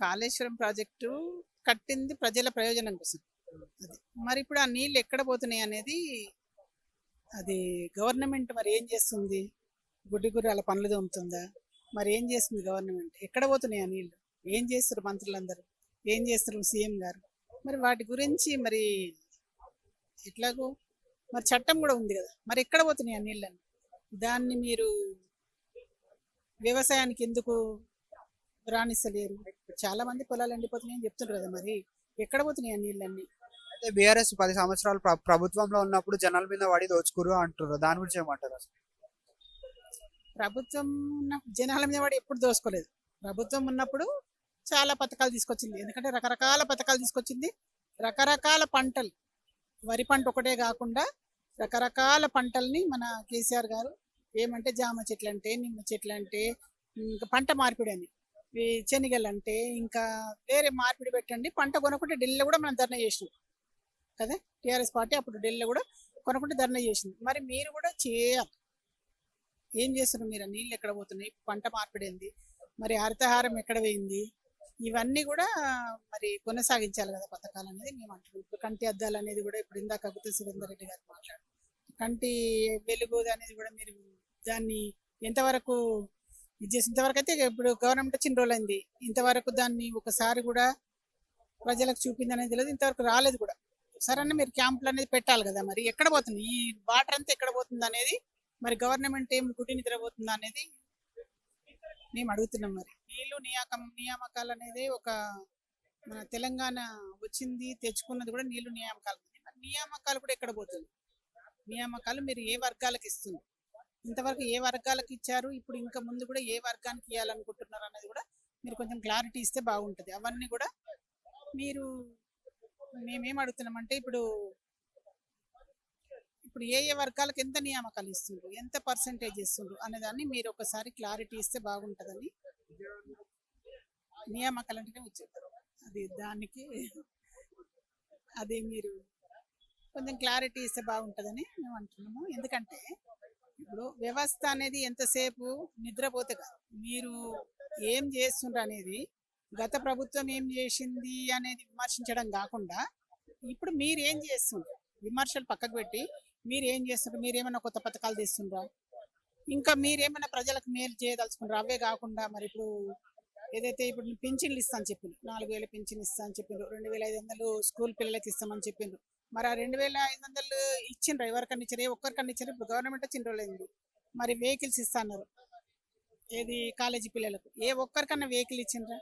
Kaleshwaram project కట్టింది ప్రజల ప్రయోజనం కోసం. అది. మరి ఇప్పుడు ఆ నీళ్ళు ఎక్కడ పోతున్నాయి అనేది అది గవర్నమెంట్ మరి ఏం చేస్తుంది? గుడ్డి గుర్రాల పనులు తోముతుందా? మరి ఏం చేస్తుంది గవర్నమెంట్? ఎక్కడ పోతున్నాయి ఆ నీళ్ళు? ఏం చేస్తారు మంత్రులందరూ? ఏం చేస్తారు సీఎం గారు? మరి వాటి గురించి మరి ఎట్లాగో మరి చట్టం కూడా ఉంది కదా. మరి ఎక్కడ పోతున్నాయి ఆ నీళ్ళని? దాన్ని మీరు వ్యవసాయానికి ఎందుకు రాణిస్తలేరు? చాలా మంది పొలాలు ఎండిపోతున్నాయని చెప్తుంటారు కదా మరి. ఎక్కడ పోతున్నాయి ఆ నీళ్ళన్నీ? అయితే బీఆర్ఎస్ పది సంవత్సరాలు ప్ర- ప్రభుత్వంలో ఉన్నప్పుడు జనాల మీద పడి దోచుకురు అంటారు దాని గురించి ఏమంటారు అసలు? ప్రభుత్వం ఉన్న జనాల మీద వాడు ఎప్పుడు దోసుకోలేదు ప్రభుత్వం ఉన్నప్పుడు చాలా పథకాలు తీసుకొచ్చింది. ఎందుకంటే రకరకాల పథకాలు తీసుకొచ్చింది. రకరకాల పంటలు. వరి పంట ఒకటే కాకుండా రకరకాల పంటల్ని మన కేసీఆర్ గారు ఏమంటే జామ చెట్లు అంటే నిమ్మ చెట్లు అంటే ఇంకా పంట మార్పిడి అని. శనగలు అంటే ఇంకా వేరే మార్పిడి పెట్టండి. పంట కొనుక్కుంటే ఢిల్లీలో కూడా మనం ధర్నా చేసినాం. కదా? టీఆర్ఎస్ పార్టీ అప్పుడు ఢిల్లీలో కూడా కొనుక్కుంటే ధర్నా చేసింది. మరి మీరు కూడా చేయాలి. ఏం చేస్తున్నారు మీరు? నీళ్ళు ఎక్కడ పోతున్నాయి? పంట మార్పిడి ఏంది? మరి హరితహారం ఎక్కడ పోయింది? ఇవన్నీ కూడా మరి కొనసాగించాలి కదా పథకాలు అనేది మేము అంటున్నాం. ఇప్పుడు కంటి అద్దాలు అనేది కూడా ఇప్పుడు ఇందాక అగుత సురేందర్ రెడ్డి గారు మాట్లాడు కంటి వెలుగు అనేది కూడా మీరు దాన్ని ఎంతవరకు ఇది చేసి ఇంతవరకు అయితే ఇప్పుడు గవర్నమెంట్ వచ్చిన రోజులైంది. ఇంతవరకు దాన్ని ఒకసారి కూడా ప్రజలకు చూపింది అనేది తెలియదు. ఇంతవరకు రాలేదు కూడా. సరైన మీరు క్యాంపులు అనేది పెట్టాలి కదా మరి. ఎక్కడ పోతుంది? ఈ వాటర్ అంతా ఎక్కడ పోతుంది అనేది మరి గవర్నమెంట్ ఏం గుడి నిద్రపోతుందా అనేది మేము అడుగుతున్నాం మరి. నీళ్ళు నియాకం నియామకాలు అనేది ఒక మన తెలంగాణ వచ్చింది తెచ్చుకున్నది కూడా నీళ్ళు నియామకాలు. మరి నియామకాలు కూడా ఎక్కడ పోతుంది? నియామకాలు మీరు ఏ వర్గాలకు ఇస్తున్నారు? ఇంతవరకు ఏ వర్గాలకు ఇచ్చారు? ఇప్పుడు ఇంకా ముందు కూడా ఏ వర్గానికి ఇవ్వాలనుకుంటున్నారు అనేది కూడా మీరు కొంచెం క్లారిటీ ఇస్తే బాగుంటుంది. అవన్నీ కూడా మీరు మేమేం అడుగుతున్నామంటే ఇప్పుడు ఇప్పుడు ఏ ఏ వర్గాలకు ఎంత నియామకాలు ఇస్తుండ్రు? ఎంత పర్సంటేజ్ ఇస్తుండ్రు? అనేదాన్ని మీరు ఒకసారి క్లారిటీ ఇస్తే బాగుంటుందని నియామకాలు అంటేనే వచ్చేస్తారు అది దానికి అది మీరు కొంచెం క్లారిటీ ఇస్తే బాగుంటుందని మేము అంటున్నాము. ఎందుకంటే ఇప్పుడు వ్యవస్థ అనేది ఎంతసేపు నిద్రపోతే మీరు ఏం చేస్తుండ్రు అనేది గత ప్రభుత్వం ఏం చేసింది అనేది విమర్శించడం కాకుండా ఇప్పుడు మీరు ఏం చేస్తుండ్రు? విమర్శలు పక్కకు పెట్టి మీరు ఏం చేస్తుండ్రు? మీరు ఏమైనా కొత్త పథకాలు తీస్తుండ్రా? ఇంకా మీరేమైనా ప్రజలకు మేలు చేయదలుచుకుంటారు అవే కాకుండా మరి ఇప్పుడు ఏదైతే ఇప్పుడు పింఛన్లు ఇస్తాను చెప్పిండ్రు నాలుగు వేల పింఛన్ ఇస్తా అని చెప్పిండ్రు రెండు వేల ఐదు వందలు స్కూల్ పిల్లలకి ఇస్తామని చెప్పిండ్రు మరి ఆ రెండు వేల ఐదు వందలు ఇచ్చిండ్రు ఎవరికన్నా ఇచ్చారు ఏ ఒక్కరికన్నా ఇచ్చారు ఇప్పుడు గవర్నమెంట్ వచ్చిన రోజులైంది. మరి వెహికల్స్ ఇస్తా ఏది? కాలేజీ పిల్లలకు. ఏ ఒక్కరికన్నా వెహికల్ ఇచ్చిండ్రా?